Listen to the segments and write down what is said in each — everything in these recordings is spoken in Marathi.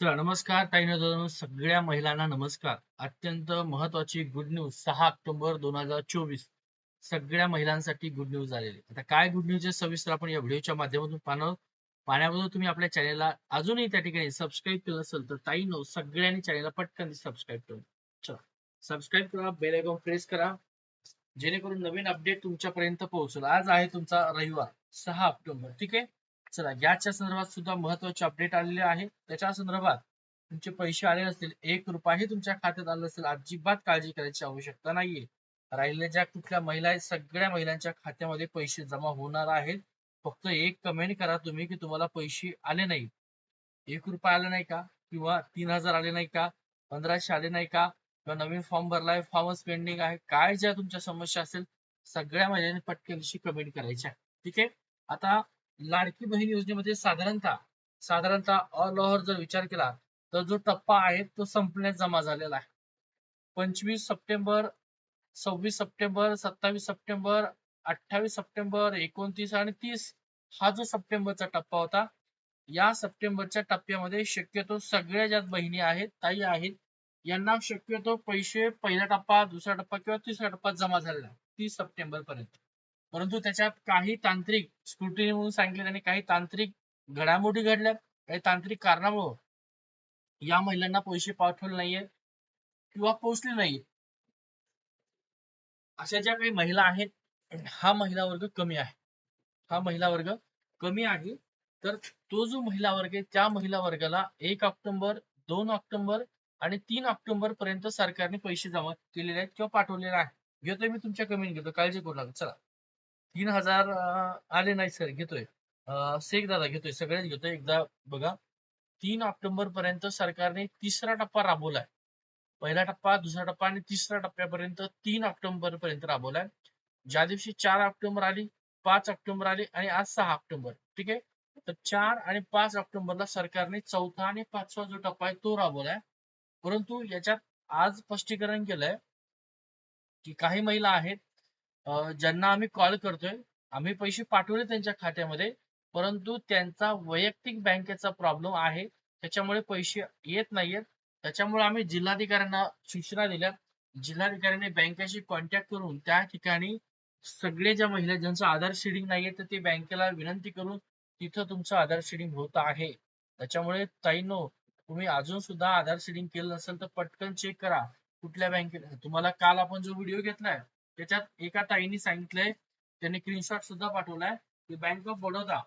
तर नमस्कार ताई सगळ्या महिलांना नमस्कार. अत्यंत महत्वाची गुड न्यूज सहा ऑक्टोबर दोन हजार चोवीस. सगळ्या महिलांसाठी गुड न्यूज आलेली आता काय गुड न्यूज आहे सविस्तर आपण या व्हिडिओच्या माध्यमातून पाहणार पाहण्याबरोबर तुम्ही आपल्या चॅनेलला अजूनही त्या ठिकाणी सबस्क्राईब केलं असेल तर ताई नो सगळ्यांनी चॅनेलला पटकन सबस्क्राईब करून चला सबस्क्राईब करा बेल आयकॉन प्रेस करा जेणेकरून नवीन अपडेट तुमच्यापर्यंत पोहोचेल. आज आहे तुमचा रविवार सहा ऑक्टोबर ठीक आहे? चला याच्या संदर्भात सुद्धा महत्त्वाचे अपडेट आलेले आहे. त्याच्या संदर्भात तुमचे पैसे आले असतील एक रुपयाही तुमच्या खात्यात आले असेल अजिबात काळजी करायची आवश्यकता नाहीये. राहिलेल्या ज्या कुठल्या महिला आहेत सगळ्या महिलांच्या खात्यामध्ये पैसे जमा होणार आहेत. फक्त एक कमेंट करा तुम्ही की तुम्हाला पैसे आले नाही एक रुपया आले नाही का? किंवा तीन हजार आले नाही का? पंधराशे आले नाही का? किंवा नवीन फॉर्म भरलाय फॉर्मच पेंडिंग आहे. काय ज्या तुमच्या समस्या असेल सगळ्या महिलांनी पटकनशी कमेंट करायच्या. ठीक आहे? आता लाडकी बहीण योजनेमध्ये साधारणतः साधारणतः ऑल ओव्हर जर विचार केला तर जो टप्पा आहे तो संपण्यात जमा झालेला आहे. पंचवीस सप्टेंबर सव्वीस सप्टेंबर सत्तावीस सप्टेंबर अठ्ठावीस सप्टेंबर एकोणतीस आणि तीस हा जो सप्टेंबरचा टप्पा होता या सप्टेंबरच्या टप्प्यामध्ये शक्यतो सगळ्या ज्या बहिणी आहेत ताई आहेत यांना शक्यतो पैसे पहिला टप्पा दुसरा टप्पा किंवा तिसरा टप्पा जमा झालेला तीस सप्टेंबर पर्यंत. परंतु त्याच्यात काही तांत्रिक स्क्रुटिनी म्हणून सांगितले त्यांनी काही तांत्रिक घडामोडी घडल्या. काही तांत्रिक कारणामुळे या महिलांना पैसे पाठवले नाहीये किंवा पोहोचले नाहीये अशा ज्या काही महिला आहेत हा महिला वर्ग कमी आहे. हा महिला वर्ग कमी आहे. तर तो जो महिला वर्ग आहे त्या महिला वर्गाला एक ऑक्टोबर दोन ऑक्टोबर आणि तीन ऑक्टोबर पर्यंत सरकारने पैसे जमा केलेले आहेत किंवा पाठवलेले आहेत. घेतोय मी तुमच्या कमी घेतो. काळजी करू नका. चला. तीन हजार आले नाही सर घेतोय. शेख दादा घेतोय सगळेच घेतोय. एकदा बघा तीन ऑक्टोबर पर्यंत सरकारने तिसरा टप्पा राबवलाय. पहिला टप्पा दुसरा टप्पा आणि तिसऱ्या टप्प्यापर्यंत तीन ऑक्टोबर पर्यंत राबवलाय. ज्या दिवशी चार ऑक्टोबर आली पाच ऑक्टोबर आली आणि आज सहा ऑक्टोबर ठीक आहे? तर चार आणि पाच ऑक्टोबरला सरकारने चौथा आणि पाचवा जो टप्पा आहे तो राबवलाय. परंतु याच्यात आज स्पष्टीकरण केलंय की काही महिला आहेत ज्यांना आम्ही कॉल करतोय आम्ही पैसे पाठवले त्यांच्या खात्यामध्ये परंतु त्यांचा वैयक्तिक बँकेचा प्रॉब्लेम आहे. त्याच्यामुळे पैसे येत नाहीयेत. त्याच्यामुळे आम्ही जिल्हाधिकाऱ्यांना सूचना दिल्या जिल्हाधिकाऱ्यांनी बँकेशी कॉन्टॅक्ट करून त्या ठिकाणी सगळे ज्या महिला ज्यांचं आधार शेडिंग नाहीये तर ते बँकेला विनंती करून तिथं तुमचं आधार शेडिंग होत आहे. त्याच्यामुळे ताईनो तुम्ही अजून सुद्धा आधार शेडिंग केलं नसेल तर पटकन चेक करा. कुठल्या बँकेत तुम्हाला काल आपण जो व्हिडिओ घेतलाय त्याच्यात एका ताईंनी सांगितलंय त्यांनी स्क्रीनशॉट सुद्धा पाठवलाय की बँक ऑफ बडोदा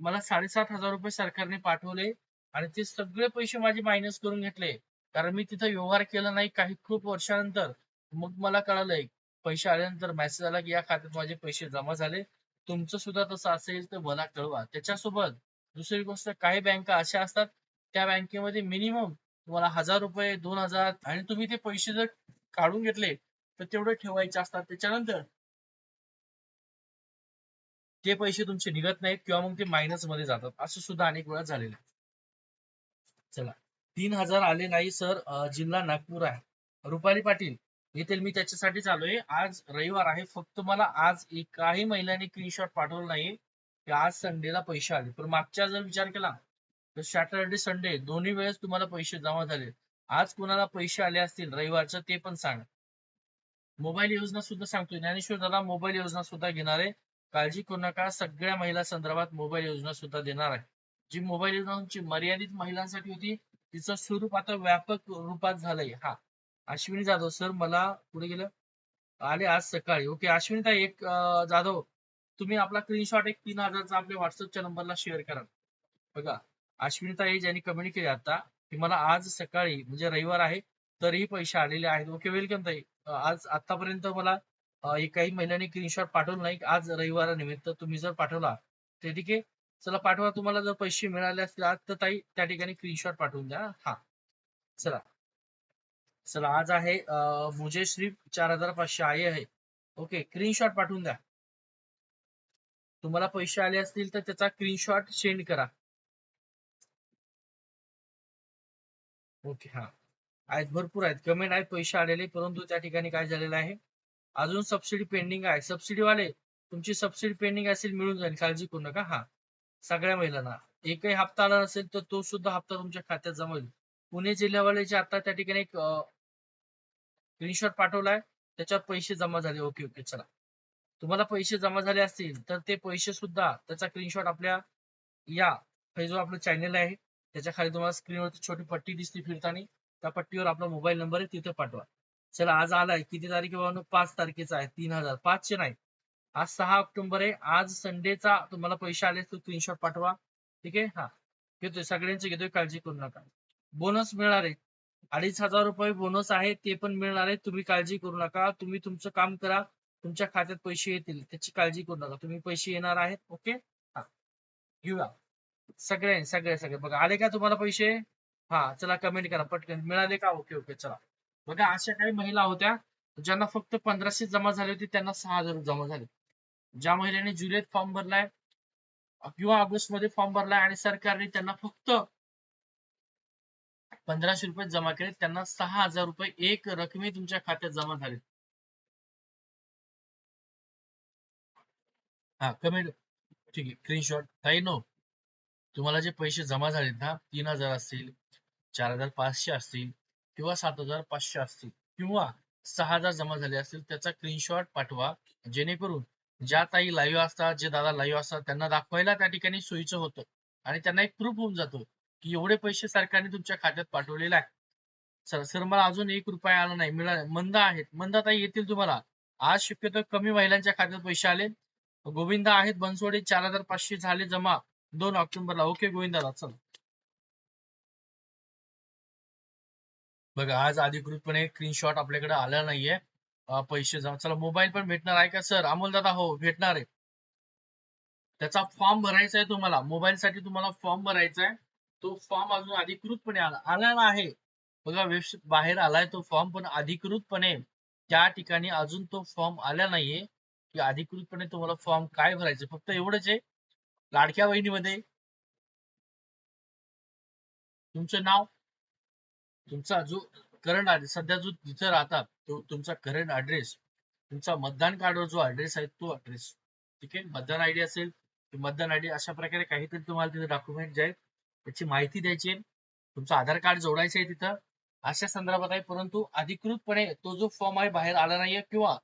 मला साडेसात हजार रुपये सरकारने पाठवले आणि ते सगळे पैसे माझे मायनस करून घेतले. कारण मी तिथं व्यवहार केला नाही काही खूप वर्षानंतर. मग मला कळालंय पैसे आल्यानंतर मेसेज आला की या खात्यात माझे पैसे जमा झाले. तुमचं सुद्धा तसं असेल तर मला कळवा. त्याच्यासोबत दुसरी गोष्ट काही बँका अशा असतात त्या बँकेमध्ये मिनिमम तुम्हाला हजार रुपये दोन हजार आणि तुम्ही ते पैसे जर काढून घेतले तर तेवढे ठेवायचे असतात. त्याच्यानंतर ते पैसे तुमचे निघत नाहीत किंवा मग ते मायनसमध्ये जातात. असं सुद्धा अनेक वेळा झालेलं आहे. चला. तीन हजार आले नाही सर. जिल्हा नागपूर आहे. रुपाली पाटील येथील मी त्याच्यासाठी आलोय आज रविवार आहे. फक्त मला आज एकाही महिलांनी स्क्रीनशॉट पाठवलं नाही. की आज संडेला पैसे आले. पण मागच्या जर विचार केला तर सॅटरडे संडे दोन्ही वेळेस तुम्हाला पैसे जमा झाले. आज कुणाला पैसे आले असतील रविवारचं ते पण सांग. मोबाईल योजना सुद्धा सांगतोय. ज्ञानेश्वर दादा मोबाईल योजना सुद्धा घेणार आहे. काळजी करू नका. सगळ्या महिला संदर्भात मोबाईल योजना सुद्धा देणार आहे. जी मोबाईल योजनांची मर्यादित महिलांसाठी होती तिचं स्वरूप आता व्यापक रूपात झालंय. हा. अश्विनी जाधव सर मला पुढे गेलं. आले आज सकाळी. ओके अश्विनी एक जाधव तुम्ही आपला स्क्रीनशॉट एक तीन हजारचा आपल्या व्हॉट्सअपच्या नंबरला शेअर करा. बघा अश्विनी ज्यांनी कमेंट केली आता की मला आज सकाळी म्हणजे रविवार आहे तरीही पैसे आलेले आहेत. ओके वेलकम ताई. आज आतापर्यंत मला काही महिन्याने स्क्रीनशॉट पाठवलं नाही. आज रविवारानिमित्त तुम्ही जर पाठवला ते ठीक आहे. चला पाठवा. तुम्हाला जर पैसे मिळाले असतील आज तर ताई त्या ठिकाणी स्क्रीनशॉट पाठवून द्या. हा. चला. चला आज आहे मुझे श्रीफ चार हजार पाचशे आहे आहे. ओके स्क्रीनशॉट पाठवून द्या. तुम्हाला पैसे आले असतील तर त्याचा स्क्रीनशॉट सेंड करा. ओके हा. आहेत भरपूर आहेत. कमेंट आहेत पैसे आलेले परंतु त्या ठिकाणी काय झालेलं आहे? अजून सबसिडी पेंडिंग आहे. सबसिडी वाले तुमची सबसिडी पेंडिंग असेल मिळून जाईल. काळजी करू नका. हा. सगळ्या महिलांना. एकही हप्ता आला नसेल तर तो सुद्धा हप्ता तुमच्या खात्यात जमा होईल. पुणे जिल्ह्यावाल्याचे आता त्या ठिकाणी एक स्क्रीनशॉट पाठवलाय त्याच्यावर पैसे जमा झाले. ओके ओके चला. तुम्हाला पैसे जमा झाले असतील तर ते पैसे सुद्धा त्याचा स्क्रीनशॉट आपल्या या हे जो आपलं चॅनल आहे. त्याच्याखाली तुम्हाला स्क्रीनवरती छोटी पट्टी दिसते फिरताना. त्या पट्टीवर आपला मोबाईल नंबर आहे तिथे पाठवा. चला आज आलाय. किती तारीख बाबा पाच तारखेचा आहे तीन हजार. पाचशे नाही. आज सहा ऑक्टोबर आहे. आज संडेचा तुम्हाला पैसे आले तर स्क्रीनशॉट पाठवा. ठीक आहे? हा. घेतोय. सगळ्यांची घेतोय. काळजी करू नका. बोनस मिळणार आहे. अडीच हजार रुपये बोनस आहे ते पण मिळणार आहे. तुम्ही काळजी करू नका. तुम्ही तुमचं काम करा. तुमच्या खात्यात पैसे येतील. त्याची काळजी करू नका. तुम्ही पैसे येणार आहेत. ओके? हा. घेऊया. सगळे सगळे सगळे. बघा आले का तुम्हाला पैसे? हा चला कमेंट करा पटकन. मिळाले का? ओके ओके चला. बघा अशा काही महिला होत्या ज्यांना फक्त पंधराशे जमा झाले होते त्यांना सहा हजार जमा झाले. ज्या महिलेने जुलैत फॉर्म भरलाय किंवा ऑगस्टमध्ये फॉर्म भरलाय आणि सरकारने त्यांना फक्त पंधराशे रुपये जमा केले त्यांना सहा हजार रुपये एक रकमी तुमच्या खात्यात जमा झाले. हा कमेंट ठीक आहे स्क्रीनशॉट काही नो तुम्हाला जे पैसे जमा झालेत ना तीन हजार असतील चार हजार पाचशे असतील किंवा सात हजार पाचशे असतील किंवा सहा हजार जमा झाले असतील त्याचा स्क्रीनशॉट पाठवा. जेणेकरून ज्या ताई लाईव्ह असतात जे दादा लाईव्ह असतात त्यांना दाखवायला त्या ठिकाणी सोयीचं होतं. आणि त्यांना एक प्रूफ होऊन जातो की एवढे पैसे सरकारने तुमच्या खात्यात पाठवलेले आहे सर सर मला अजून एक रुपया आला नाही. मिळाला मंद आहेत. मंद ताई येतील तुम्हाला. आज शक्यतो कमी महिलांच्या खात्यात पैसे आले. गोविंदा आहेत बनसोडे चार हजार पाचशे झाले जमा. दोन ऑक्टोबरला. ओके गोविंदाला. चल. बघा आज अधिकृतपणे स्क्रीनशॉट आपल्याकडे आला नाहीये. पैसे जमा चला मोबाईल पण भेटणार आहे का सर अमोल दादा हो भेटणार आहे. त्याचा फॉर्म भरायचा आहे तुम्हाला. मोबाईल साठी तुम्हाला फॉर्म भरायचा आहे. तो फॉर्म अजून अधिकृतपणे आला आहे बघा वेबसाईट बाहेर आलाय तो फॉर्म पण अधिकृतपणे त्या ठिकाणी अजून तो फॉर्म आला नाहीये. की अधिकृतपणे तुम्हाला फॉर्म काय भरायचं? फक्त एवढंच आहे. लाडक्या बहिणीमध्ये. तुमचं नाव? तुमचा जो करंट ऍड्रेस सध्या जो जिथे राहतात तो तुमचा करंट ऍड्रेस तुमचा मतदान कार्डवर जो ऍड्रेस आहे तो ऍड्रेस ठीक आहे? मतदान आयडी असेल मतदान आयडी अशा प्रकारे काहीतरी तुम्हाला तिथे डॉक्युमेंट जे आहेत त्याची माहिती द्यायची आहे. तुमचं आधार कार्ड जोडायचं आहे तिथं. अशा संदर्भात आहे परंतु अधिकृतपणे तो जो फॉर्म आहे बाहेर आला नाहीये किंवा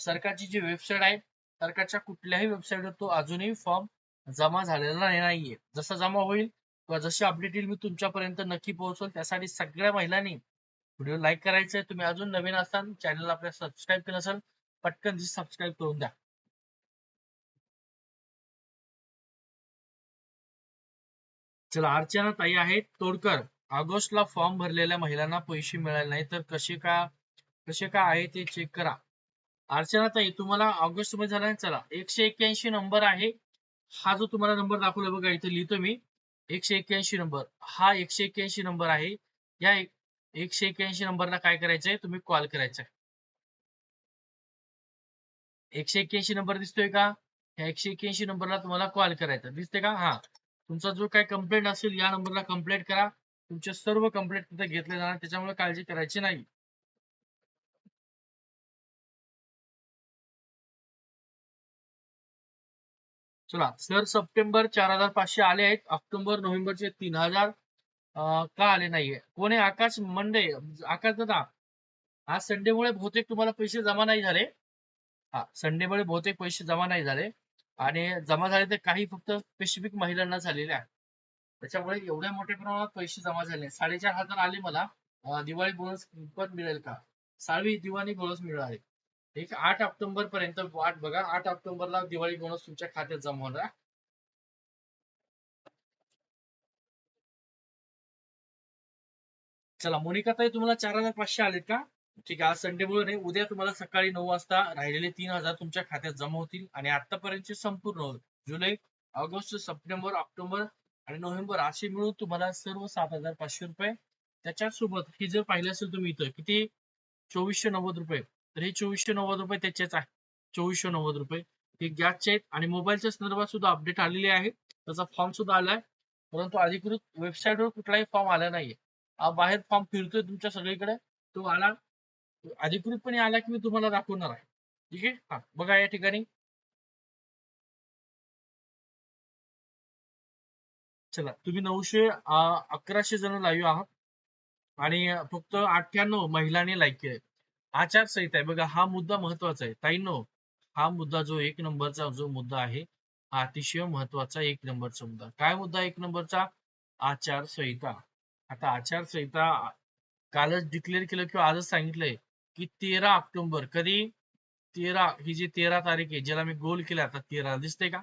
सरकारची जी वेबसाईट आहे सरकारच्या कुठल्याही वेबसाईटवर तो अजूनही फॉर्म जमा झालेला नाहीये. जसा जमा होईल किंवा जशी अपडेट येईल मी तुमच्यापर्यंत नक्की पोहोचवल त्यासाठी सगळ्या महिलांनी व्हिडिओ लाईक करायचा तुम्ही अजून नवीन असाल चॅनल आपल्या सबस्क्राईब केलं असेल पटकन सबस्क्राईब करून द्या. चला अर्चना ताई आहेत. तोडकर ऑगस्टला फॉर्म भरलेल्या महिलांना पैसे मिळाले नाही तर कसे का कसे का आहे ते चेक करा. अर्चना ताई तुम्हाला ऑगस्टमध्ये झाला चला. एकशे एक्क्याऐंशी नंबर आहे. हा जो तुम्हाला नंबर दाखवला बघा इथे लिहितो मी. एकशे एक्क्याऐंशी नंबर. हा एकशे एक्क्याऐंशी नंबर आहे. या एकशे एक्क्याऐंशी नंबरला काय करायचंय? तुम्ही कॉल करायचा. एकशे एक्क्याऐंशी नंबर दिसतोय का? ह्या एकशे एक्क्याऐंशी नंबरला तुम्हाला कॉल करायचा. दिसते का? हा. तुमचा जो काय कंप्लेंट असेल या नंबरला कंप्लेंट करा. तुमचे सर्व कंप्लेंट तिथे घेतले जाणार. त्याच्यामुळे काळजी करायची नाही. चला सर सप्टेंबर चार हजार पाचशे आले आहेत ऑक्टोबर नोव्हेंबरचे तीन हजार का आले नाहीये? कोणी आकाश मंडे आकाश दादा आज संडे मुळे बहुतेक तुम्हाला पैसे जमा नाही झाले. हा संडे मुळे बहुतेक पैसे जमा नाही झाले. आणि जमा झाले ते काही फक्त स्पेसिफिक महिलांना झालेले आहे. त्याच्यामुळे एवढ्या मोठ्या प्रमाणात पैसे जमा झाले साडेचार हजार आले मला. दिवाळी बोनस पण मिळेल का? साळवी दिवाळी बोनस मिळाले. ठीक आठ ऑक्टोबर पर्यंत वाट बघा. आठ ऑक्टोबरला दिवाळी बोनस तुमच्या खात्यात जमा होणार चला मोनिका ताई तुम्हाला चार हजार पाचशे आलेत का? ठीक आहे. आज संडे मुळे नाही उद्या तुम्हाला सकाळी नऊ वाजता राहिलेले तीन हजार तुमच्या खात्यात जमा होतील आणि आतापर्यंतचे संपूर्ण जुलै ऑगस्ट सप्टेंबर ऑक्टोबर आणि नोव्हेंबर असे मिळून तुम्हाला सर्व सात हजार पाचशे रुपये त्याच्यासोबत हे जर पाहिलं असेल तुम्ही इथं किती? चोवीसशे नव्वद रुपये. तर हे चोवीसशे नव्वद रुपये त्याचेच आहे. चोवीसशे नव्वद रुपये. हे गॅसचे आहेत आणि मोबाईलच्या संदर्भात सुद्धा अपडेट आलेले आहे. त्याचा फॉर्म सुद्धा आलाय. परंतु अधिकृत वेबसाईटवर कुठलाही फॉर्म आला नाहीये. बाहेर फॉर्म फिरतोय तुमच्या सगळीकडे. तो आला अधिकृतपणे आला की मी तुम्हाला दाखवणार आहे. ठीक आहे? हा बघा या ठिकाणी. चला तुम्ही नऊशे अकराशे जण लाईव्ह आहात. आणि फक्त अठ्ठ्याण्णव महिलांनी लाईक केले आचारसंहिता आहे. बघा हा मुद्दा महत्त्वाचा आहे. ताईनो हा मुद्दा जो एक नंबरचा जो मुद्दा आहे हा अतिशय महत्त्वाचा एक नंबरचा मुद्दा. काय मुद्दा एक नंबरचा? आचारसंहिता. आता आचारसंहिता कालच डिक्लेअर केलं किंवा आजच सांगितलंय की तेरा ऑक्टोबर कधी? तेरा ही जी तेरा तारीख आहे ज्याला मी गोल केला आता तेरा दिसते का?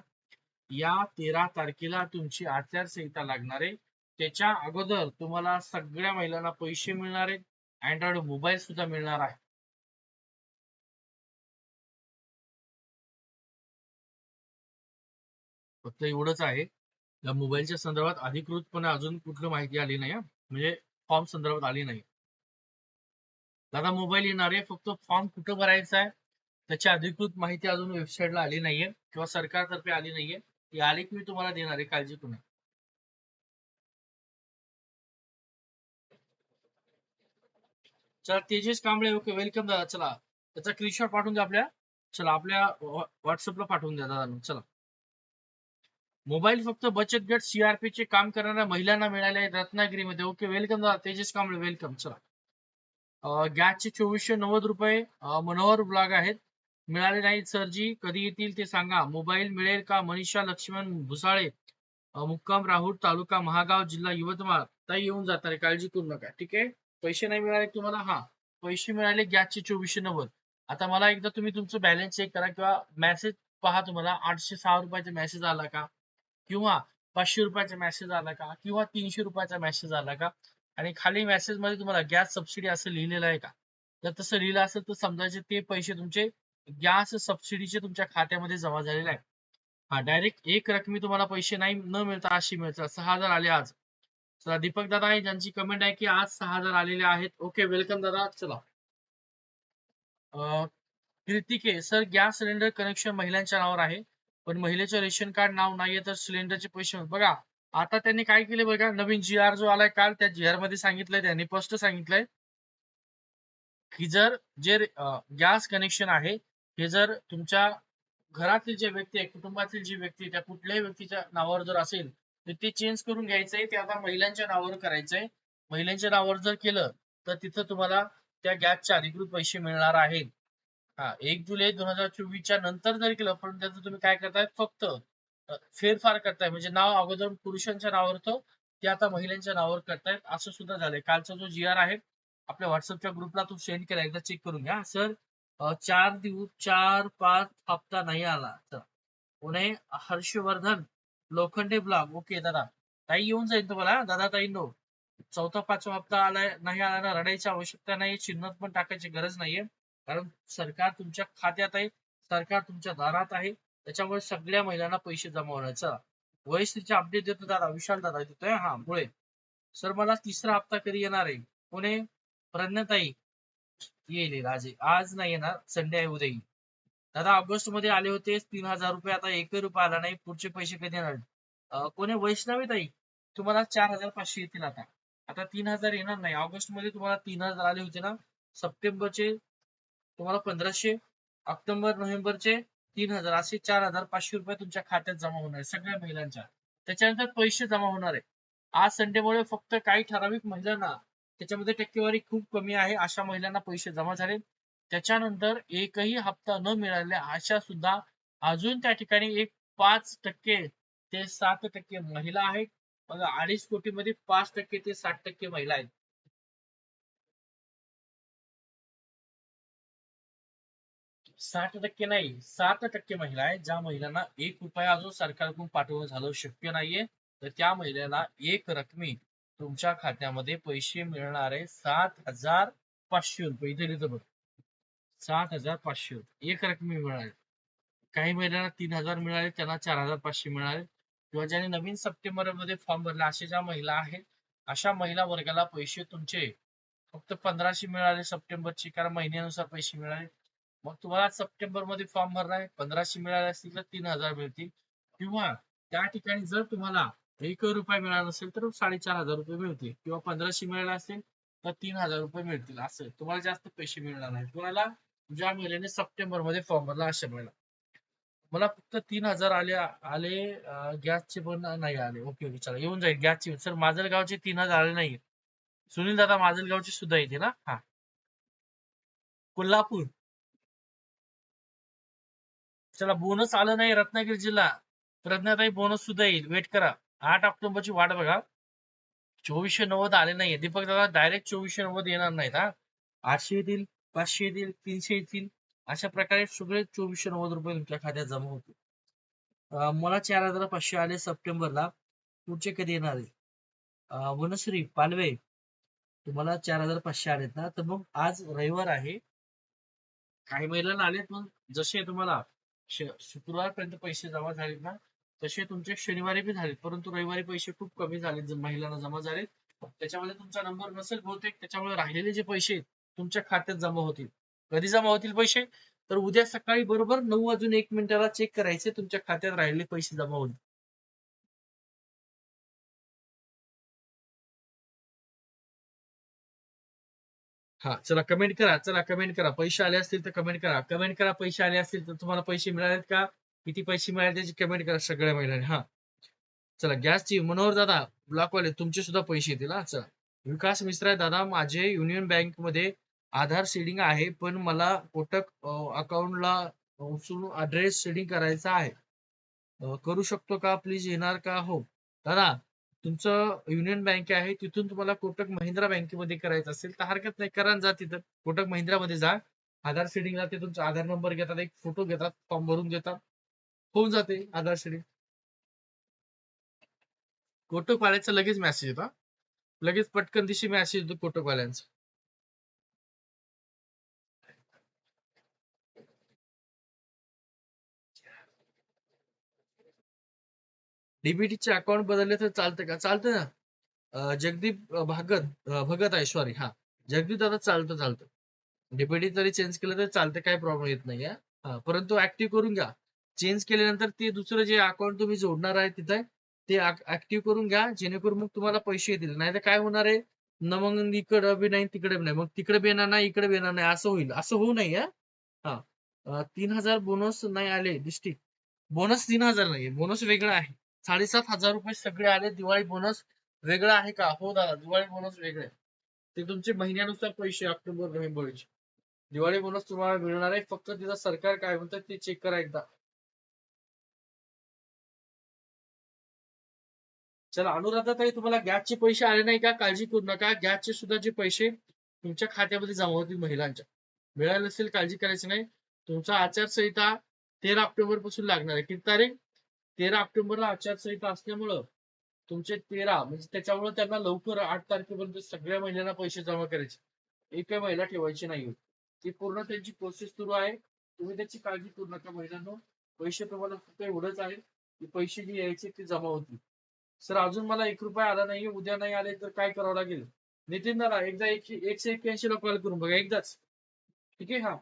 या तेरा तारखेला तुमची आचारसंहिता लागणार आहे. त्याच्या अगोदर तुम्हाला सगळ्या महिलांना पैसे मिळणार आहेत. अँड्रॉइड मोबाईल सुद्धा मिळणार आहे. फक्त एवढंच आहे. या मोबाईलच्या संदर्भात अधिकृतपणे अजून कुठलं माहिती आली नाही म्हणजे फॉर्म संदर्भात आली नाही. दादा मोबाईल येणार आहे फक्त फॉर्म कुठं भरायचा आहे? त्याची अधिकृत माहिती अजून वेबसाईटला आली नाहीये किंवा सरकारतर्फे आली नाहीये. ती आली की मी तुम्हाला देणार आहे काळजी करू चला तेजस कांबळे ओके वेलकम दादा. चला त्याचा स्क्रीनशॉट पाठवून द्या आपल्या. चला आपल्या व्हॉट्सअपला पाठवून द्या दादा. चला. मोबाईल फक्त बचत गट सीआरपी चे काम करणाऱ्या महिलांना मिळाले आहेत. रत्नागिरीमध्ये. Okay welcome Tejas Kamble welcome चला. गॅसचे चोवीसशे नव्वद रुपये मनोहर ब्लॉग आहेत. मिळाले नाहीत सरजी. कधी येतील ते सांगा. मोबाईल मिळेल का? मनीषा लक्ष्मण भुसाळे मुक्काम राहुल तालुका महागाव जिल्हा यवतमाळ. ताई येऊन जाणार काळजी करू नका. ठीक आहे? पैसे नाही मिळाले तुम्हाला? हा. पैसे मिळाले गॅसचे चोवीसशे नव्वद. आता मला एकदा तुम्ही तुमचं बॅलन्स चेक करा किंवा मेसेज पहा तुम्हाला. आठशे सहा रुपयाचा मेसेज आला का? किंवा पाचशे रुपयाचा मेसेज आला का? किंवा तीनशे रुपयाचा मेसेज आला का? आणि खाली मेसेजमध्ये तुम्हाला गॅस सबसिडी असं लिहिलेलं आहे का? जर तसं लिहिलं असेल तर समजायचे ते पैसे तुमचे गॅस सबसिडीचे तुमच्या खात्यामध्ये जमा झालेले आहे हा डायरेक्ट एक रकमी तुम्हाला पैसे नाही न मिळता अशी मिळतात. सहा हजार आले आज. चला दीपक दादा आहे ज्यांची कमेंट आहे की आज सहा हजार आलेले आहेत. ओके वेलकम दादा. चला. अं, कृतिके सर गॅस सिलेंडर कनेक्शन महिलांच्या नावावर आहे. पण महिलेचं रेशन कार्ड नाव नाहीये तर सिलेंडरचे पैसे बघा आता त्यांनी काय केले बघा नवीन जी आर जो आलाय काल त्या जी आरमध्ये सांगितलंय त्यांनी स्पष्ट सांगितलंय की जर जे गॅस कनेक्शन आहे हे जर तुमच्या घरातील जे व्यक्ती आहे कुटुंबातील जी व्यक्ती त्या कुठल्याही व्यक्तीच्या नावावर जर असेल तर ते चेंज करून घ्यायचंय ते आता महिलांच्या नावावर करायचंय. महिलांच्या नावावर जर केलं तर तिथं तुम्हाला त्या गॅसचे अधिकृत पैसे मिळणार आहेत. हा एक जुलै दोन हजार चोवीसच्या नंतर जर केलं पण त्याचं तुम्ही काय करताय? फक्त फेरफार करताय. म्हणजे नाव अगोदर पुरुषांच्या नावावर होतं ते आता महिलांच्या नावावर करतायत. असं सुद्धा झालंय. कालचा जो जी आर आहे आपल्या व्हॉट्सअपच्या ग्रुपला तो सेंड केला. एकदा चेक करून घ्या. सर चार दिवस चार पाच हप्ता नाही आला. तर पुणे हर्षवर्धन लोखंडे ब्लॉग ओके दादा. ताई येऊन जाईल तुम्हाला. दादा ताई नो चौथा पाचवा हप्ता आलाय नाही आला ना. रडायची आवश्यकता नाही चिन्हात पण टाकायची गरज नाहीये. कारण सरकार तुमच्या खात्यात आहे सरकार तुमच्या दारात आहे त्याच्यामुळे सगळ्या महिलांना पैसे जमा होण्याचा चला अपडेट देतो दादा विशाल दादा देतोय हा मुळे सर मला तिसरा हप्ता कधी येणार आहे? पुणे प्रज्ञाताई येईल राजे आज आज नाही येणार संडे आहे उद्या येईल. दादा ऑगस्टमध्ये आले होते तीन हजार रुपये आता एकही रुपये आला नाही पुढचे पैसे कधी येणार? कोणी वैष्णवी ताई तुम्हाला चार हजार पाचशे येतील आता. आता तीन हजार येणार नाही ऑगस्टमध्ये तुम्हाला तीन हजार आले होते ना सप्टेंबरचे तुम्हाला पंधराशे ऑक्टोबर नोव्हेंबरचे तीन हजार असे चार हजार पाचशे रुपये तुमच्या खात्यात जमा होणार आहे सगळ्या महिलांच्या. त्याच्यानंतर पैसे जमा होणार आहे. आज संडेमुळे फक्त काही ठराविक महिलांना त्याच्यामध्ये टक्केवारी खूप कमी आहे. अशा महिलांना पैसे जमा झाले. त्याच्यानंतर एकही हप्ता न मिळाल्या अशा सुद्धा अजून त्या ठिकाणी एक पाच टक्के ते सात टक्के महिला आहेत. बघा अडीच कोटी मध्ये पाच टक्के ते साठ टक्के महिला आहेत. साठ टक्के नाही सात टक्के महिला आहेत ज्या महिलांना एक रुपया अजून सरकारकडून पाठवणं झालं शक्य नाहीये. तर त्या महिलेला एक रकमी तुमच्या खात्यामध्ये पैसे मिळणार आहे. सात हजार पाचशे रुपये. इथे लिहिलं बघ. सात हजार पाचशे रुपये. एक रकमी मिळाले काही महिलांना तीन हजार मिळाले त्यांना चार हजार पाचशे मिळाले किंवा ज्याने नवीन सप्टेंबरमध्ये फॉर्म भरला अशा ज्या महिला आहेत अशा महिला वर्गाला पैसे तुमचे फक्त पंधराशे मिळाले सप्टेंबरचे कारण महिन्यानुसार पैसे मिळाले. मग तुम्हाला सप्टेंबरमध्ये फॉर्म भरलाय पंधराशे मिळाले असतील तर तीन हजार मिळतील. किंवा त्या ठिकाणी जर तुम्हाला एक रुपये मिळाला नसेल तर साडेचार हजार रुपये मिळतील. किंवा पंधराशे मिळाला असेल तर तीन हजार रुपये मिळतील. असं तुम्हाला जास्त पैसे मिळणार नाही. तुम्हाला ज्या महिन्याने सप्टेंबरमध्ये फॉर्म भरला अशा महिला मला फक्त तीन हजार आले आले गॅसचे पण नाही आले. ओके ओके चला येऊन जाईल गॅसचे सर माजलगावचे तीन हजार आले नाही सुनील दादा माजलगावचे सुद्धा येते ना हा. कोल्हापूर. चला बोनस आलं नाही रत्नागिरी जिल्हा. प्रज्ञाताई बोनस सुद्धा येईल. वेट करा. आठ ऑक्टोबरची वाट बघा. चोवीसशे नव्वद आले नाहीये. दीपक दादा डायरेक्ट चोवीसशे नव्वद येणार नाहीत हा. आठशे येतील पाचशे येतील तीनशे येतील. अशा प्रकारे सगळे चोवीसशे नव्वद रुपये तुमच्या खात्यात जमा होतील. मला चार हजार पाचशे आले सप्टेंबरला. पुढचे कधी येणार आहे? वनश्री पालवे. तुम्हाला चार हजार पाचशे आलेत ना. तर मग आज रविवार आहे. काही महिलांना आलेत मग? जसे तुम्हाला. शुक्रवारपर्यंत पैसे जमा झालेत ना तसे तुमचे शनिवारी बी झालेत परंतु रविवारी पैसे खूप कमी झालेत महिलांना जमा झालेत. त्याच्यामध्ये तुमचा नंबर नसेल बहुतेक त्याच्यामुळे राहिलेले जे पैसे तुमच्या खात्यात जमा होतील. कधी जमा होतील पैसे? तर उद्या सकाळी बरोबर नऊ वाजून एक मिनिटाला चेक करायचे तुमच्या खात्यात राहिलेले पैसे जमा होईल. हा चला कमेंट करा चला कमेंट करा. पैसे आले असतील तर कमेंट करा. कमेंट करा पैसे आले असतील तर तुम्हाला पैसे मिळालेत का? किती पैसे मिळाले त्याची कमेंट करा सगळ्या महिलांनी. हा. चला गॅसची मनोहर दादा ब्लॉकवाले तुमचे सुद्धा पैसे येतील. हा चला. विकास मिश्रा दादा माझे युनियन बँकमध्ये आधार सेडिंग आहे पण मला कोटक अकाउंटला उचलून ऍड्रेस सेडिंग करायचा आहे. करू शकतो का? प्लीज येणार का? हो. दादा तुमचं युनियन बँक आहे तिथून तुम्हाला कोटक महिंद्रा बँकेमध्ये करायचं असेल तर हरकत नाही. करा जा तिथं. कोटक महिंद्रामध्ये जा. आधार सेडिंगला ते तुमचा आधार नंबर घेतात एक फोटो घेतात फॉर्म भरून घेतात. होऊन जाते आधार सेडिंग कोटक वाल्याचा लगेच मेसेज येतो लगेच पटकन दिवशी मेसेज येतो कोटक डीबीटीचे अकाउंट बदलले तर चालतं का? चालतं ना. जगदीप भागत भगत आहे सॉरी हा. जगदीप दादा चालतं चालतं. डीबीटी जरी चेंज केलं तर चालतं काही प्रॉब्लेम येत नाही हा. परंतु ऍक्टिव्ह करून घ्या. चेंज केल्यानंतर ते दुसरं जे अकाउंट तुम्ही जोडणार आहे तिथे ते ऍक्टिव्ह करून घ्या. जेणेकरून मग तुम्हाला पैसे येतील. नाही तर काय होणार आहे? न मग इकडं बी नाही तिकडे बी नाही. मग तिकडे बी येणार नाही इकडे बी येणार नाही. असं होईल. असं होऊ नये हा. तीन हजार बोनस नाही आले डिस्ट्रिक्ट बोनस तीन हजार नाही बोनस वेगळा आहे. साडेसात हजार रुपये सगळे आले दिवाळी बोनस वेगळा आहे का? हो दादा दिवाळी बोनस वेगळे. ते तुमचे महिन्यानुसार पैसे ऑक्टोबर नोव्हेंबरचे दिवाळी बोनस तुम्हाला मिळणार आहे फक्त तिथं सरकार काय म्हणतं ते चेक करा एकदा. चला अनुराधाताई तुम्हाला गॅसचे पैसे आले नाही का? काळजी करू नका. गॅसचे सुद्धा जे पैसे तुमच्या खात्यामध्ये जमा होतील महिलांच्या. मिळाले असेल काळजी करायची नाही. तुमचा आचारसंहिता तेरा ऑक्टोबरपासून लागणार आहे. किती तारीख? तेरा ऑक्टोबरला आचारसंहिता असल्यामुळं तुमचे तेरा म्हणजे त्याच्यामुळे त्यांना लवकर आठ तारखेपर्यंत सगळ्या महिलांना पैसे जमा करायचे. एकही महिला ठेवायची नाही ती पूर्ण त्यांची प्रोसेस सुरू आहे. तुम्ही त्याची काळजी करू नका महिलांना. पैसे तुम्हाला फक्त एवढंच आहे. की पैसे जे यायचे ते जमा होतील. सर अजून मला एक रुपया आला नाही उद्या नाही आले तर काय करावं लागेल? नितीन दादा एकदा एकशे एकशे एक्क्याऐंशी ला कॉल करून बघा. एकदाच. ठीक आहे? हा.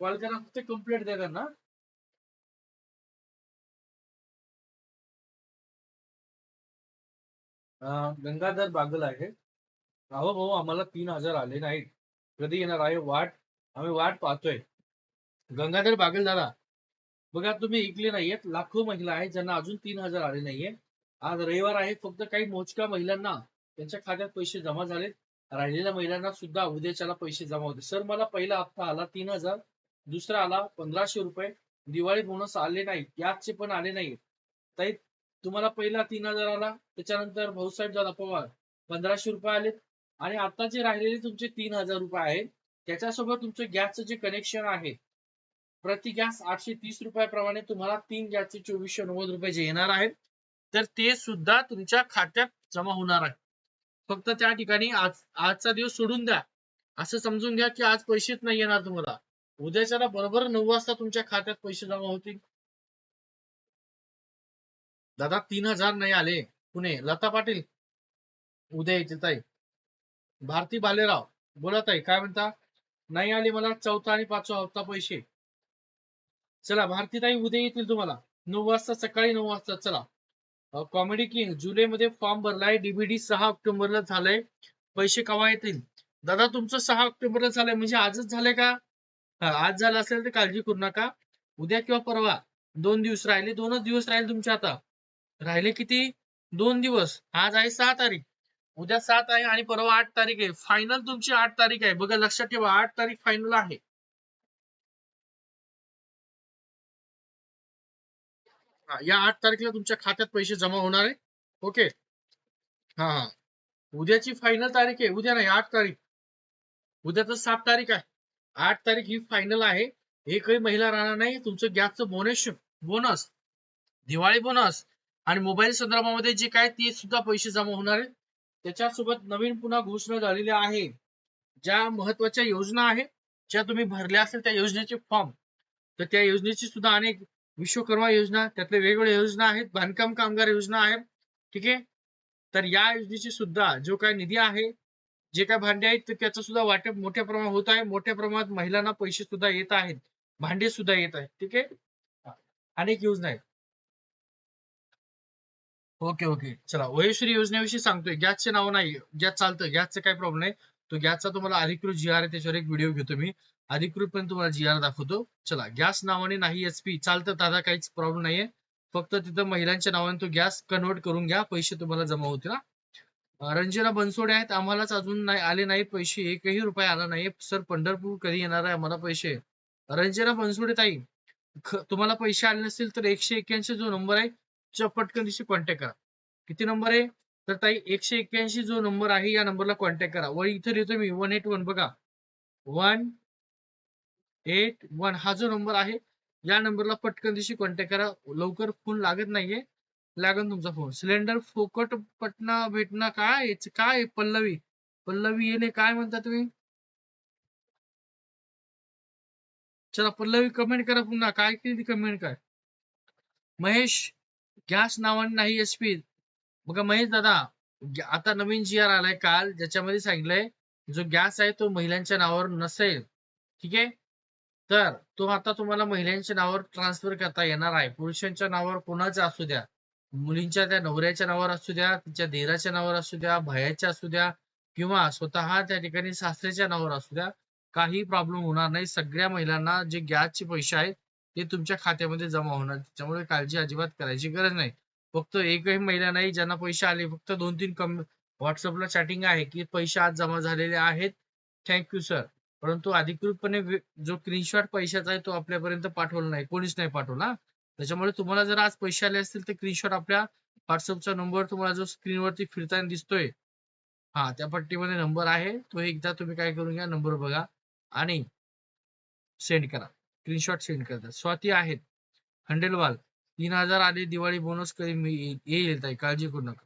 कॉल करा. फक्त कंप्लेंट द्या त्यांना. गंगाधर बागल आहे. अहो भाऊ आम्हाला तीन हजार आले नाहीत. कधी येणार आहे वाट? आम्ही वाट पाहतोय. गंगाधर बागल दादा बघा तुम्ही ऐकले नाहीयेत. लाखो महिला आहेत ज्यांना अजून तीन हजार आले नाहीये आज रविवार आहे फक्त काही मोजक्या महिलांना त्यांच्या खात्यात पैसे जमा झालेत. राहिलेल्या महिलांना सुद्धा उद्याच्याला पैसे जमा होते. सर मला पहिला हप्ता आला तीन हजार दुसरा आला पंधराशे रुपये. दिवाळी बोनस आले नाही याचे पण आले नाही ताई तुम्हाला पहिला तीन हजार आला त्याच्यानंतर भाऊसाहेब दादा पवार पंधराशे रुपये आले आणि आता जे राहिलेले तुमचे तीन हजार रुपये आहेत त्याच्यासोबत तुमचं गॅसचं जे कनेक्शन आहे प्रति गॅस आठशे तीस रुपयाप्रमाणे तुम्हाला तीन गॅसचे चोवीसशे नव्वद रुपये जे येणार आहेत तर ते सुद्धा तुमच्या खात्यात जमा होणार आहे. फक्त त्या ठिकाणी आज आजचा दिवस सोडून द्या. असं समजून घ्या की आज पैसेच नाही येणार तुम्हाला. उद्याच्याला बरोबर नऊ वाजता तुमच्या खात्यात पैसे जमा होतील. दादा तीन हजार नाही आले. पुणे लता पाटील. उद्या येते ताई भारती बालेराव. बोला ताई काय म्हणता? नाही आले मला चौथा आणि पाचवा हप्ता पैसे. चला भारती ताई उद्या येतील तुम्हाला. नऊ वाजता सकाळी नऊ वाजता चला. कॉमेडी किंग जुलै मध्ये फॉर्म भरलाय. डीबीडी सहा ऑक्टोबरला झालंय. पैसे केव्हा येतील? दादा तुमचं सहा ऑक्टोबरला झालंय. म्हणजे आजच झालंय का? आज झालं असेल तर काळजी करू नका. उद्या किंवा परवा. दोन दिवस राहिले. दोनच दिवस राहिले तुमच्या आता. राहिले किती? दोन दिवस. आज आहे सहा तारीख. उद्या सात आहे आणि परवा आठ तारीख आहे. फायनल तुमची आठ तारीख आहे. बघा लक्षात ठेवा आठ तारीख फायनल आहे. या आठ तारखेला तुमच्या खात्यात पैसे जमा होणार आहे. ओके हा हा. उद्याची फायनल तारीख आहे. उद्या नाही आठ तारीख. उद्या तर सात तारीख आहे. आठ तारीख ही फायनल आहे. एकही महिला राहणार नाही. तुमचं गॅसचं बोनस बोनस दिवाळी बोनस आणि मोबाईल संदर्भामध्ये जे काय ते सुद्धा पैसे जमा होणार आहेत. त्याच्यासोबत नवीन पुन्हा घोषणा झालेल्या आहे ज्या महत्त्वाच्या योजना आहेत ज्या तुम्ही भरल्या असेल त्या योजनेचे फॉर्म. तर त्या योजनेची सुद्धा अनेक विश्वकर्मा योजना त्यातल्या वेगवेगळ्या योजना आहेत बांधकाम कामगार योजना आहे ठीक आहे? तर या योजनेची सुद्धा जो काय निधी आहे जे काय भांडे आहेत तर त्याचं सुद्धा वाटप मोठ्या प्रमाणात होत आहे. मोठ्या प्रमाणात महिलांना पैसे सुद्धा येत आहेत. भांडे सुद्धा येत आहेत. ठीक आहे? अनेक योजना आहेत. Okay okay. चला वयश्री योजनेविषयी सांगतोय. गॅसचे नाव नाही. गॅस चालतं. गॅसचं काही प्रॉब्लेम नाही. तो गॅसचा तुम्हाला अधिकृत जी आर आहे त्याच्यावर एक व्हिडिओ घेतो मी. अधिकृत पण तुम्हाला जी आर दाखवतो. चला गॅस नावाने नाही एचपी चालतं दादा काहीच प्रॉब्लेम नाहीये. फक्त तिथं महिलांच्या नावाने तो गॅस कन्वर्ट करून घ्या. पैसे तुम्हाला जमा होतील ना रंजना बनसोडे आहेत. आम्हालाच अजून नाही आले नाही पैसे. एकही रुपया आला नाही सर पंढरपूर कधी येणार आहे? आम्हाला पैसे. रंजना बनसोडे ताई तुम्हाला पैसे आले नसतील तर एकशे एक्क्याऐंशी जो नंबर आहे च्या पटकन दिशी कॉन्टॅक्ट करा. किती नंबर आहे? तर ताई एकशे एक्क्याऐंशी जो नंबर आहे या नंबरला कॉन्टॅक्ट करा. व इथं लिहितो मी वन एट वन बघा. वन एट वन हा जो नंबर आहे या नंबरला पटकन दिवशी कॉन्टॅक्ट करा. लवकर फोन लागत नाहीये. लागन तुमचा फोन सिलेंडर फोकट पटना भेटना काय? काय? पल्लवी. पल्लवी येणे काय म्हणता तुम्ही? चला पल्लवी कमेंट करा पुन्हा. काय केली कमेंट काय? महेश गॅस नावाने नाही एसपी बघा महेश दादा आता नवीन जी आर आलाय काल ज्याच्यामध्ये सांगितलंय जो गॅस आहे तो महिलांच्या नावावर नसेल. ठीक आहे? तर तो आता तुम्हाला महिलांच्या नावावर ट्रान्सफर करता येणार आहे. पुरुषांच्या नावावर कोणाचा असू द्या? मुलींच्या त्या नवऱ्याच्या नावावर असू द्या तिच्या देराच्या नावावर असू द्या भयाच्या असू द्या किंवा स्वतः त्या ठिकाणी सासऱ्याच्या नावावर असू द्या काही प्रॉब्लेम होणार नाही. सगळ्या महिलांना जे गॅसचे पैसे आहेत ते तुमच्या खात्यामध्ये जमा होणार. त्याच्यामुळे काळजी अजिबात करायची गरज नाही. फक्त एकही महिला नाही ज्यांना पैसे आले फक्त दोन तीन कम व्हॉट्सअपला चॅटिंग आहे की पैसे आज जमा झालेले आहेत. थँक्यू सर परंतु अधिकृतपणे जो स्क्रीनशॉट पैशाचा आहे तो आपल्यापर्यंत पाठवला नाही. कोणीच नाही पाठवला. त्याच्यामुळे तुम्हाला जर आज पैसे आले असतील तर स्क्रीनशॉट आपल्या व्हॉट्सअपचा नंबर तुम्हाला जो स्क्रीनवरती फिरताना दिसतोय. हा त्या पट्टीमध्ये नंबर आहे. तो एकदा तुम्ही काय करून घ्या नंबर बघा आणि सेंड करा. स्क्रीनशॉट सेंड करतात. स्वाती आहेत. खंडेलवाल तीन हजार आले दिवाळी बोनस कधी येईल- ताई? काळजी करू नका.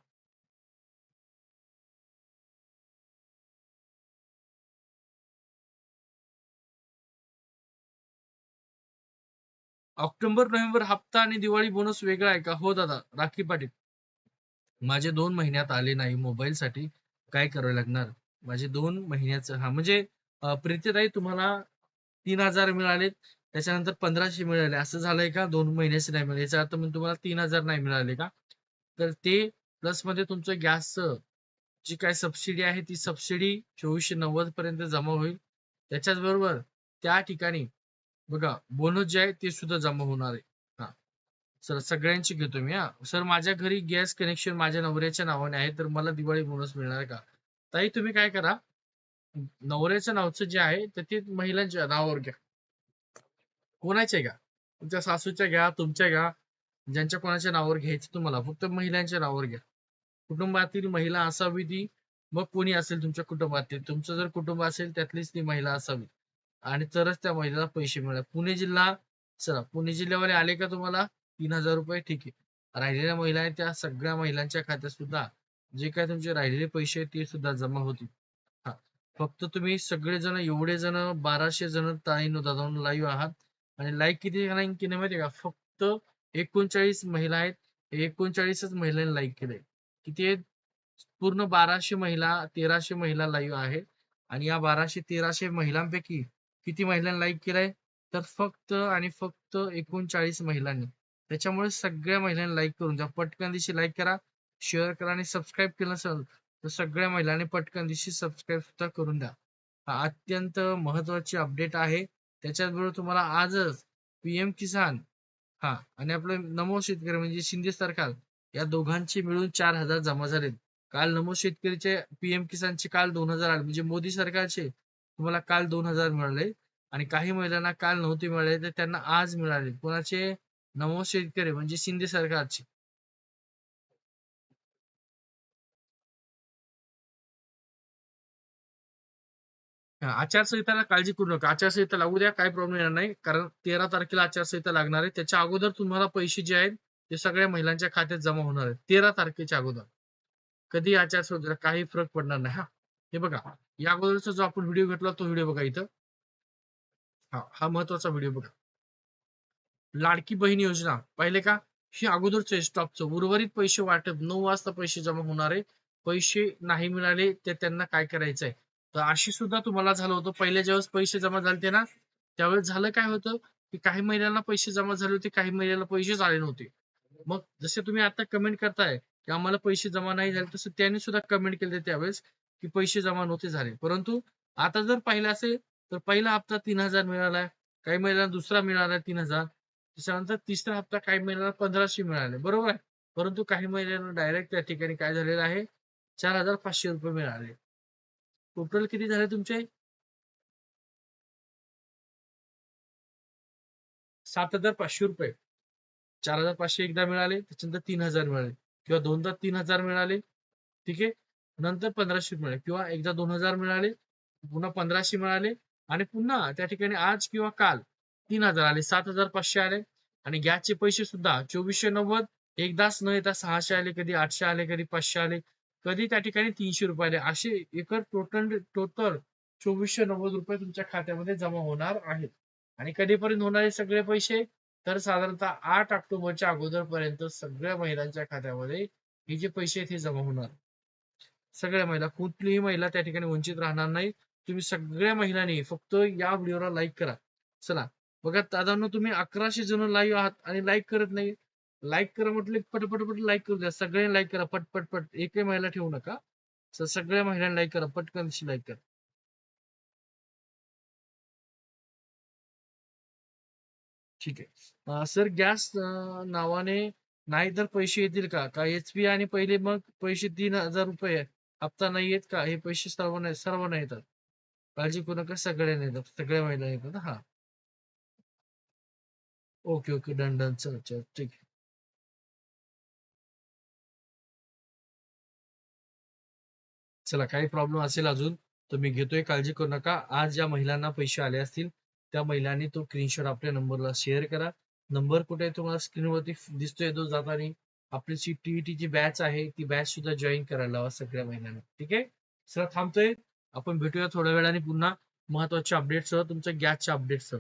ऑक्टोबर नोव्हेंबर हप्ता आणि दिवाळी बोनस वेगळा आहे का? हो दादा राखी पाटील. माझे दोन महिन्यात आले नाही मोबाईल साठी. काय करावे लागणार? माझे दोन महिन्याचं हा म्हणजे प्रीतीताई तुम्हाला तीन हजार मिळालेत. त्याच्यानंतर पंधराशे मिळाले. असं झालंय का? दोन महिन्याचे नाही मिळाले. याचा अर्थ म्हणजे तुम्हाला तीन हजार नाही मिळाले का? तर ते प्लसमध्ये तुमचं गॅसचं जी काय सबसिडी आहे ती सबसिडी चोवीसशे नव्वद पर्यंत जमा होईल. त्याच्याच बरोबर त्या ठिकाणी बघा बोनस जे आहे ते सुद्धा जमा होणार आहे. हा. सर सगळ्यांची घेतो मी हा. सर माझ्या घरी गॅस कनेक्शन माझ्या नवऱ्याच्या नावाने आहे तर मला दिवाळी बोनस मिळणार का? ताई तुम्ही काय करा. नवऱ्याच्या नावचं जे आहे तर ते महिलांच्या नावावर घ्या. कोणाच्या घ्या? तुमच्या सासूच्या घ्या तुमच्या घ्या. ज्यांच्या कोणाच्या नावावर घ्यायचं तुम्हाला फक्त महिलांच्या नावावर घ्या. कुटुंबातील महिला असावी ती मग कोणी असेल तुमच्या कुटुंबातील? तुमचं जर कुटुंब असेल त्यातलीच ती महिला असावी. आणि तरच त्या महिलेला पैसे मिळणार. पुणे जिल्हा चला पुणे जिल्ह्यामध्ये आले का तुम्हाला? तीन हजार रुपये ठीक आहे. राहिलेल्या महिला आहेत त्या सगळ्या महिलांच्या खात्यात सुद्धा जे काय तुमचे राहिलेले पैसे आहेत ते सुद्धा जमा होतील. हा. फक्त तुम्ही सगळेजण एवढे जण बाराशे जण ताईनो दादा लाईव्ह आहात. आणि लाईक किती जणांनी केले माहितीये का फक्त एकोणचाळीस महिला आहेत. एकोणचाळीसच महिलांनी लाईक केले किती आहेत? पूर्ण बाराशे महिला तेराशे महिला लाईव्ह आहेत. आणि या बाराशे तेराशे महिलांपैकी किती महिलांनी लाईक केलंय? तर फक्त आणि फक्त एकोणचाळीस महिलांनी. त्याच्यामुळे सगळ्या महिलांनी लाईक करून द्या पटकन दिवशी लाईक करा शेअर करा आणि सबस्क्राईब केलं असेल तर सगळ्या महिलांनी पटकन दिवशी सबस्क्राईब सुद्धा करून द्या. हा अत्यंत महत्वाची अपडेट आहे. त्याच्याचबरोबर तुम्हाला आजच पीएम किसान हा आणि आपलं नमो शेतकरी म्हणजे शिंदे सरकार या दोघांचे मिळून चार हजार जमा झालेत. काल नमो शेतकरीचे पीएम किसानचे काल दोन हजार आले म्हणजे मोदी सरकारचे तुम्हाला काल दोन हजार मिळाले. आणि काही महिलांना काल नव्हते मिळाले तर त्यांना आज मिळाले. कोणाचे? नमो शेतकरी म्हणजे शिंदे सरकारचे. आचारसंहिताला काळजी करू नका. आचारसंहिता लागू द्या काही प्रॉब्लेम येणार नाही. कारण तेरा तारखेला आचारसंहिता लागणार आहे. त्याच्या अगोदर तुम्हाला पैसे जे आहेत ते सगळ्या महिलांच्या खात्यात जमा होणार आहेत. तेरा तारखेच्या अगोदर. कधी आचारसंहिता काही फरक पडणार नाही हा. हे बघा या अगोदरचा जो आपण व्हिडिओ घेतला तो व्हिडिओ बघा इथं. हा हा महत्त्वाचा व्हिडिओ बघा. लाडकी बहीण योजना. पाहिले का? हे अगोदरचं स्टॉपचं उर्वरित पैसे वाटप. नऊ वाजता पैसे जमा होणार आहे. पैसे नाही मिळाले ते त्यांना काय करायचंय? तर अशी सुद्धा तुम्हाला झालं होतं. पहिल्या ज्यावेळेस पैसे जमा झाले ना त्यावेळेस झालं काय होतं? की काही महिन्यांना पैसे जमा झाले होते काही महिन्याला पैसेच आले नव्हते. मग जसे तुम्ही आता कमेंट करताय की आम्हाला पैसे जमा नाही झाले तसं त्यांनी सुद्धा कमेंट केले त्यावेळेस की पैसे जमा नव्हते झाले. परंतु आता जर पाहिलं असेल तर पहिला हप्ता तीन हजार मिळालाय काही महिन्याला दुसरा मिळाला तीन हजार. त्याच्यानंतर तिसरा हप्ता काही महिन्याला पंधराशे मिळाले. बरोबर आहे? परंतु काही महिन्यांना डायरेक्ट त्या ठिकाणी काय झालेलं आहे? चार हजार पाचशे रुपये मिळाले. टोटल किती झाले तुमचे? सात हजार पाचशे रुपये. चार हजार पाचशे एकदा मिळाले त्याच्यानंतर तीन हजार मिळाले. किंवा दोनदा तीन हजार मिळाले ठीक आहे? नंतर पंधराशे मिळाले. किंवा एकदा दोन हजार मिळाले पुन्हा पंधराशे मिळाले आणि पुन्हा त्या ठिकाणी आज किंवा काल तीन हजार आले सात हजार पाचशे आले. आणि गॅसचे पैसे सुद्धा चोवीसशे नव्वद एकदाच न येता सहाशे आले कधी आठशे आले कधी पाचशे आले. कधी त्या ठिकाणी तीनशे रुपये असे एकूण टोटल टोटल चोवीसशे नव्वद रुपये तुमच्या खात्यामध्ये जमा होणार आहेत. आणि कधीपर्यंत होणारे सगळे पैसे? तर साधारणतः आठ ऑक्टोबरच्या अगोदर पर्यंत सगळ्या महिलांच्या खात्यामध्ये हे जे पैसे आहेत हे जमा होणार. सगळ्या महिला कुठलीही महिला त्या ठिकाणी वंचित राहणार नाही. तुम्ही सगळ्या महिलांनी फक्त या व्हिडिओला लाईक करा. चला. बघा दादांना तुम्ही अकराशे जण लाईव्ह आहात आणि लाईक करत नाही. लाईक करा म्हटलं पटपटपट पट लाईक करू द्या. सगळ्यांनी लाईक करा. पट पट. एकही महिला ठेवू नका. सगळ्या महिलांनी लाईक करा. पटकन लाईक करा. ठीक आहे. सर गॅस नावाने नाही तर पैसे येतील का? का एचपी आणि पहिले मग पैसे तीन हजार रुपये हप्ता नाही येत का? हे पैसे सर्वांना सर्वांना येतात. काळजी करू नका. सगळ्यांना येतात. सगळ्या महिला येतात. हा. Okay okay. डन डन चल चल. ठीक आहे. चला काही प्रॉब्लेम असेल अजून तर मी घेतोय काळजी करू नका. आज ज्या महिलांना पैसे आले असतील त्या महिलांनी तो स्क्रीनशॉट आपल्या नंबरला शेअर करा. नंबर कुठे आहे तुम्हाला स्क्रीनवरती दिसतोय तो जाताना? आपली जी टीईटी जी बॅच आहे ती बॅच सुद्धा जॉईन करायला लावा सगळ्या महिलांना. ठीक आहे? सर थांबतोय. आपण भेटूया थोड्या वेळाने पुन्हा. महत्त्वाच्या अपडेटसह तुमच्या गॅसच्या अपडेटसह